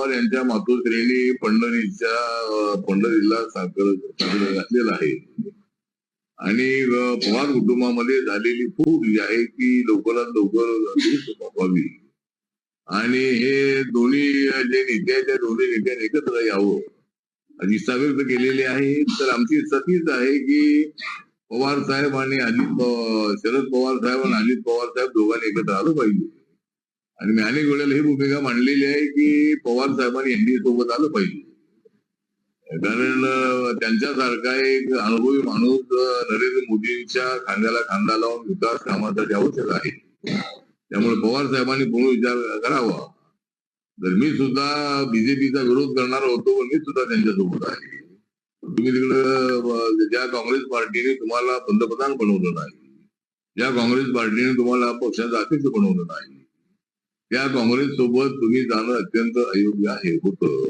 पवार यांच्या मातोश्रेणी पंढरीच्या पंढरीला साखर साखर घातलेला आहे. आणि पवार कुटुंबामध्ये झालेली फूट जी आहे ती लवकरात लवकर व्हावी. आणि हे दोन्ही जे नेते आहेत त्या दोन्ही नेत्यांनी एकत्र यावं. अशी इच्छा व्यक्त केलेली आहे. तर आमची इच्छा तीच आहे की पवार साहेब आणि अजित शरद पवार साहेब आणि अजित पवार साहेब दोघांनी एकत्र आलं पाहिजे. आणि मी अनेक वेळेला ही भूमिका मांडलेली आहे की पवार साहेबांनी एनडीए सोबत आलं पाहिजे. कारण त्यांच्यासारखा एक अनुभवी माणूस नरेंद्र मोदींच्या खांद्याला खांदा लावून विकास कामासाठी आवश्यक आहे त्यामुळे पवार साहेबांनी पूर्ण विचार करावा. तर मी सुद्धा बीजेपीचा विरोध करणार होतो पण मी सुद्धा त्यांच्यासोबत आहे. तुम्ही तिकडं ज्या काँग्रेस पार्टीने तुम्हाला पंतप्रधान बनवलं नाही ज्या काँग्रेस पार्टीने तुम्हाला पक्षाचा अध्यक्ष बनवलं नाही त्या काँग्रेस सोबत तुम्ही जाणं अत्यंत अयोग्य आहे होतं.